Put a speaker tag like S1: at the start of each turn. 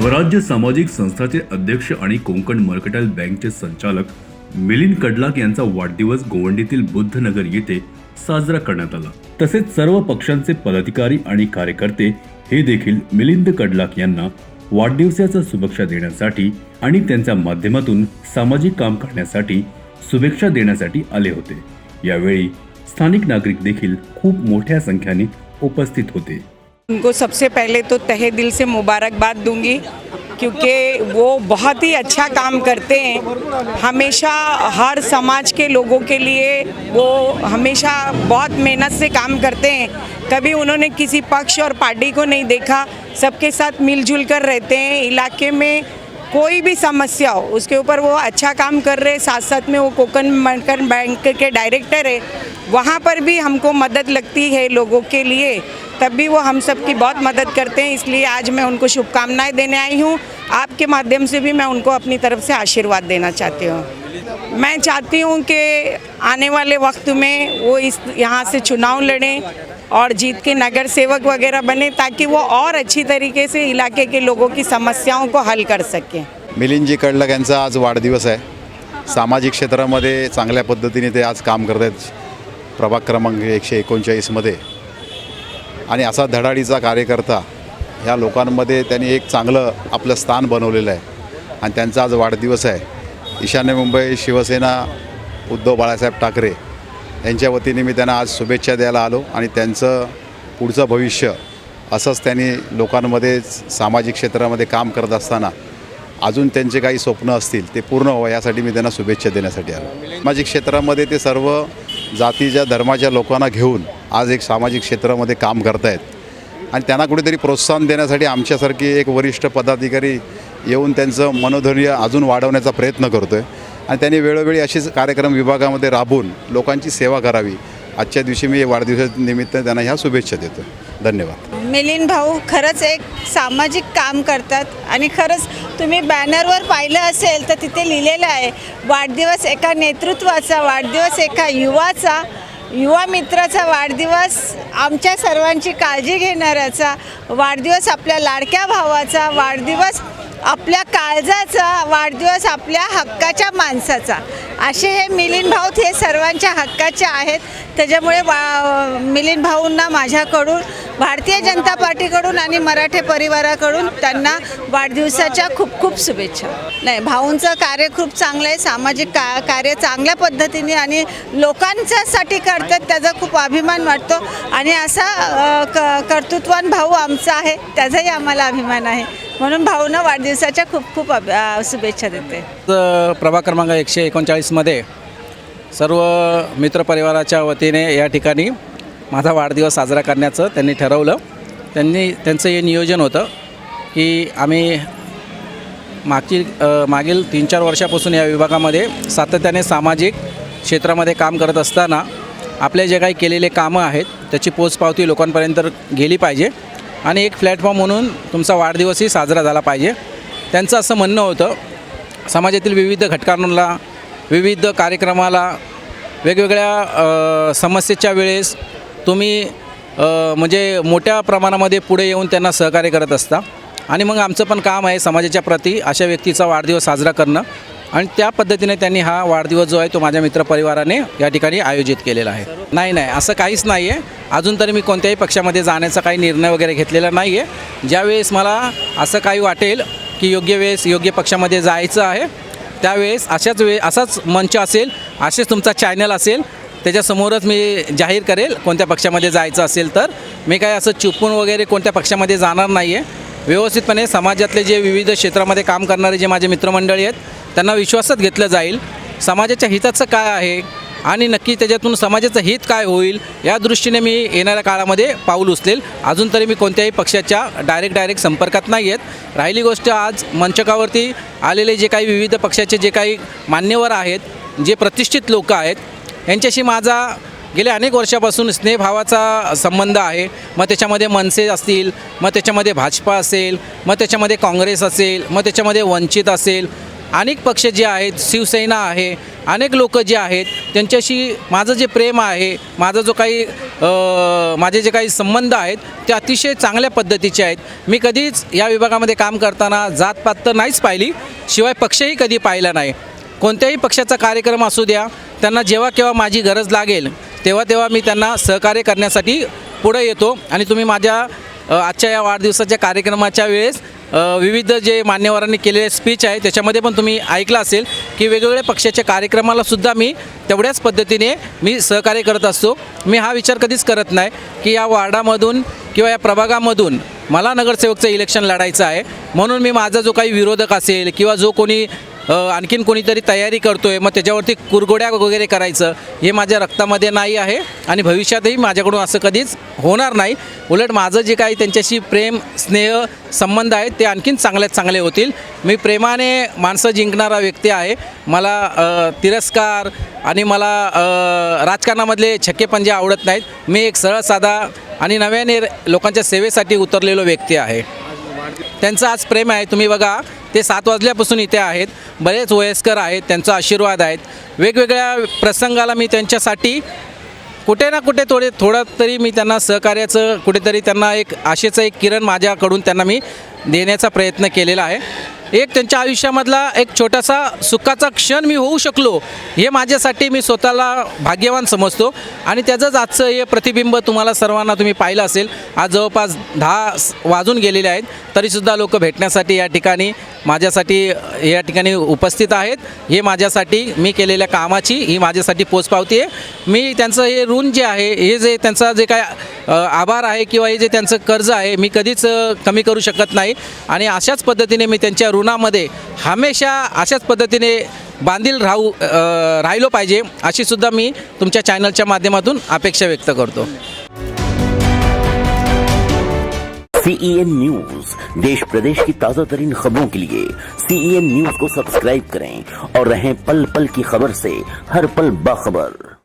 S1: स्वराज्य सामाजिक संस्थाचे अध्यक्ष आणि कोंकण मर्कटाईल बँकचे संचालक मिलिंद कडलाक यांचा वाढदिवस गोवंडीतील बुद्धनगर येथे साजरा करण्यात आला. तसेच सर्व पक्षांचे पदाधिकारी आणि कार्यकर्ते हे देखील मिलिंद कडलाक यांना वाढदिवसाच्या शुभेच्छा देण्यासाठी आणि त्यांच्या माध्यमातून सामाजिक काम करण्यासाठी शुभेच्छा देण्यासाठी आले होते. यावेळी स्थानिक नागरिक देखील खूप मोठ्या संख्येने उपस्थित होते.
S2: उनको सबसे पहले तो तहे दिल से मुबारकबाद दूँगी, क्योंकि वो बहुत ही अच्छा काम करते हैं। हमेशा हर समाज के लोगों के लिए वो हमेशा बहुत मेहनत से काम करते हैं। कभी उन्होंने किसी पक्ष और पार्टी को नहीं देखा, सबके साथ मिलजुल कर रहते हैं। इलाके में कोई भी समस्या हो, उसके ऊपर वो अच्छा काम कर रहे हैं। साथ साथ में वो कोकन मरकन बैंक के डायरेक्टर है। वहाँ पर भी हमको मदद लगती है लोगों के लिए। तब भी वो हम सब की बहुत मदद करते हैं, इसलिए आज मैं उनको शुभकामनाएँ देने आई हूँ। आपके माध्यम से भी मैं उनको अपनी तरफ़ से आशीर्वाद देना चाहती हूँ। मैं चाहती हूँ कि आने वाले वक्त में वो इस यहाँ से चुनाव लड़ें और जीत के नगर सेवक वगैरह बने, ताकि वो और अच्छी तरीके से इलाके के लोगों की समस्याओं को हल कर सकें।
S3: मिलिंदजी कडलक यांचा आज वाढदिवस आहे. सामाजिक क्षेत्रामध्ये चांगल्या पद्धतीने ते आज काम करत प्रभाग क्रमांक एकशे एकोणचाळीसमध्ये. आणि असा धडाडीचा कार्यकर्ता ह्या लोकांमध्ये त्यांनी एक चांगलं आपलं स्थान बनवलेलं आहे. आणि त्यांचा आज वाढदिवस आहे. ईशान्य मुंबई शिवसेना उद्धव बाळासाहेब ठाकरे यांच्या वतीने मी त्यांना आज शुभेच्छा द्यायला आलो आणि त्यांचं पुढचं भविष्य असंच त्यांनी लोकांमध्ये सामाजिक क्षेत्रामध्ये काम करत असताना अजून त्यांचे काही स्वप्न असतील ते पूर्ण व्हावं यासाठी मी त्यांना शुभेच्छा देण्यासाठी आलो. सामाजिक क्षेत्रामध्ये ते सर्व जातीच्या धर्माच्या लोकांना घेऊन आज एक सामाजिक क्षेत्रामध्ये काम करत आहेत आणि त्यांना कुठेतरी प्रोत्साहन देण्यासाठी आमच्यासारखी एक वरिष्ठ पदाधिकारी येऊन त्यांचं मनोधैर्य अजून वाढवण्याचा प्रयत्न करतो आहे आणि त्यांनी वेळोवेळी असेच कार्यक्रम विभागामध्ये राबवून लोकांची सेवा करावी. आजच्या दिवशी मी वाढदिवसानिमित्त त्यांना ह्या शुभेच्छा देतो धन्यवाद.
S4: मिलिंद भाऊ खरंच एक सामाजिक काम करतात आणि खरंच तुम्ही बॅनरवर पाहिलं असेल तर तिथे लिहिलेलं आहे वाढदिवस एका नेतृत्वाचा वाढदिवस एका युवाचा युवा मित्राचा वाढदिवस आमच्या सर्वांची काळजी घेणाऱ्याचा वाढदिवस आपल्या लाडक्या भावाचा वाढदिवस आपल्या काळजाचा वाढदिवस आपल्या हक्काच्या माणसाचा. असे हे मिलिंद भाऊ हे सर्वांच्या हक्काचे आहेत. त्याच्यामुळे वा मिलिंद भाऊंना माझ्याकडून भारतीय जनता पार्टीकडून आणि मराठे परिवाराकडून त्यांना वाढदिवसाच्या खूप खूप शुभेच्छा. नाही भाऊंचं कार्य खूप चांगलं आहे सामाजिक का कार्य चांगल्या पद्धतीने आणि लोकांच्यासाठी करतात त्याचा खूप अभिमान वाटतो. आणि असा क कर्तृत्वान भाऊ आमचा आहे त्याचाही आम्हाला अभिमान आहे. म्हणून भाऊंना वाढदिवसाच्या खूप खूप अभ- शुभेच्छा देते.
S5: प्रभाग क्रमांक एकशे एकोणचाळीसमध्ये सर्व मित्रपरिवाराच्या वतीने या ठिकाणी माझा वाढदिवस साजरा करण्याचं त्यांनी ठरवलं. त्यांनी त्यांचं हे नियोजन होतं की आम्ही मागची मागील तीन चार वर्षापासून या विभागामध्ये सातत्याने सामाजिक क्षेत्रामध्ये काम करत असताना आपले जे काही केलेले कामं आहेत त्याची पोचपावती लोकांपर्यंत गेली पाहिजे आणि एक प्लॅटफॉर्म म्हणून तुमचा वाढदिवसही साजरा झाला पाहिजे. त्यांचं असं म्हणणं होतं समाजातील विविध घटकांना विविध कार्यक्रमाला वेगवेगळ्या समस्येच्या वेळेस तुम्ही म्हणजे मोठ्या प्रमाणामध्ये पुढे येऊन त्यांना सहकार्य करत असता. आणि मग आमचं पण काम आहे समाजाच्या प्रती अशा व्यक्तीचा वाढदिवस साजरा करणं. आणि त्या पद्धतीने त्यांनी हा वाढदिवस जो आहे तो माझ्या मित्रपरिवाराने या ठिकाणी आयोजित केलेला आहे. नाही नाही असं काहीच नाही आहे अजून तरी मी कोणत्याही पक्षामध्ये जाण्याचा काही निर्णय वगैरे घेतलेला नाही आहे ज्यावेळेस मला असं काही वाटेल की योग्य वेळेस योग्य पक्षामध्ये जायचं आहे त्यावेळेस अशाच वेळ असाच मंच असेल असेच तुमचा चॅनल असेल त्याच्यासमोरच मी जाहीर करेल कोणत्या पक्षामध्ये जायचं असेल तर. मी काय असं चुपून वगैरे कोणत्या पक्षामध्ये जाणार नाही आहे व्यवस्थितपणे समाजातले जे विविध क्षेत्रामध्ये काम करणारे जे माझे मित्रमंडळी आहेत त्यांना विश्वासात घेतलं जाईल. समाजाच्या हिताचं काय आहे आणि नक्की त्याच्यातून समाजाचं हित काय होईल या दृष्टीने मी येणाऱ्या काळामध्ये पाऊल उचलेल. अजून तरी मी कोणत्याही पक्षाच्या डायरेक्ट डायरेक्ट संपर्कात नाही आहेत राहिली गोष्ट आज मंचकावरती आलेले जे काही विविध पक्षाचे जे काही मान्यवर आहेत जे प्रतिष्ठित लोक आहेत यांच्याशी माझा गेल्या अनेक वर्षापासून स्नेहभावाचा संबंध आहे. मग त्याच्यामध्ये मनसे असतील मग त्याच्यामध्ये भाजपा असेल मग त्याच्यामध्ये काँग्रेस असेल मग त्याच्यामध्ये वंचित असेल. अनेक पक्ष जे आहेत शिवसेना आहे अनेक लोक जे आहेत त्यांच्याशी माझं जे प्रेम आहे माझा जो काही माझे जे काही संबंध आहेत ते अतिशय चांगल्या पद्धतीचे आहेत. मी कधीच या विभागामध्ये काम करताना जातपात तर नाहीच पाहिली शिवाय पक्षही कधी पाहिला नाही. कोणत्याही पक्षाचा कार्यक्रम असू द्या त्यांना जेव्हा केव्हा माझी गरज लागेल तेव्हा तेव्हा मी त्यांना सहकार्य करण्यासाठी पुढे येतो. आणि तुम्ही माझ्या आजच्या या वाढदिवसाच्या कार्यक्रमाच्या वेळेस विविध जे मान्यवरांनी केलेले स्पीच आहे त्याच्यामध्ये पण तुम्ही ऐकलं असेल की वेगवेगळ्या पक्षाच्या कार्यक्रमाला सुद्धा मी तेवढ्याच पद्धतीने मी सहकार्य करत असतो. मी हा विचार कधीच करत नाही की या वार्डामधून किंवा या प्रभागामधून मला नगरसेवकचं इलेक्शन लढायचं आहे. म्हणून मी माझा जो काही विरोधक असेल किंवा जो कोणी आणखीन कोणीतरी तयारी करतोय मग त्याच्यावरती कुरगोड्या वगैरे करायचं हे माझ्या रक्तामध्ये नाही आहे आणि भविष्यातही माझ्याकडून असं कधीच होणार नाही. उलट माझं जे काही त्यांच्याशी प्रेम स्नेह संबंध आहेत ते आणखीन चांगल्यात चांगले होतील. मी प्रेमाने माणसं जिंकणारा व्यक्ती आहे. मला तिरस्कार आणि मला राजकारणामधले छक्के पंजे आवडत नाहीत मी एक सरळ साधा आणि नव्याने लोकांच्या सेवेसाठी उतरलेलो व्यक्ती आहे. त्यांचं आज प्रेम आहे. तुम्ही बघा ते सात वाजल्यापासून इथे आहेत. बरेच वयस्कर आहेत त्यांचा आशीर्वाद आहेत. वेगवेगळ्या प्रसंगाला मी त्यांच्यासाठी कुठे ना कुठे थोडे थोडं तरी मी त्यांना सहकार्याचं कुठेतरी त्यांना एक आशेचं एक किरण माझ्याकडून त्यांना मी देण्याचा प्रयत्न केलेला आहे. एक त्यांच्या आयुष्यामधला एक छोटासा सुखाचा क्षण मी होऊ शकलो हे माझ्यासाठी मी स्वतःला भाग्यवान समजतो. आणि त्याचंच आजचं हे प्रतिबिंब तुम्हाला सर्वांना तुम्ही पाहिलं असेल आज जवळपास दहा वाजून गेलेले आहेत तरीसुद्धा लोक भेटण्यासाठी या ठिकाणी माझ्यासाठी या ठिकाणी उपस्थित आहेत. हे माझ्यासाठी मी केलेल्या कामाची ही माझ्यासाठी पोचपावती आहे. मी त्यांचं हे ऋण जे आहे हे जे त्यांचा जे काय आभार आहे किंवा हे जे त्यांचं कर्ज आहे मी कधीच कमी करू शकत नाही. आणि अशाच पद्धतीने मी त्यांच्या ऋणामध्ये हमेशा अशाच पद्धतीने बांधील राहू राहिलो पाहिजे अशीसुद्धा मी तुमच्या चॅनलच्या माध्यमातून अपेक्षा व्यक्त करतो.
S6: सीईएन न्यूज देश प्रदेश की ताजा तरीन खबरों के लिए सीईएन न्यूज को सब्सक्राइब करें और रहें पल पल की खबर से हर पल बाखबर।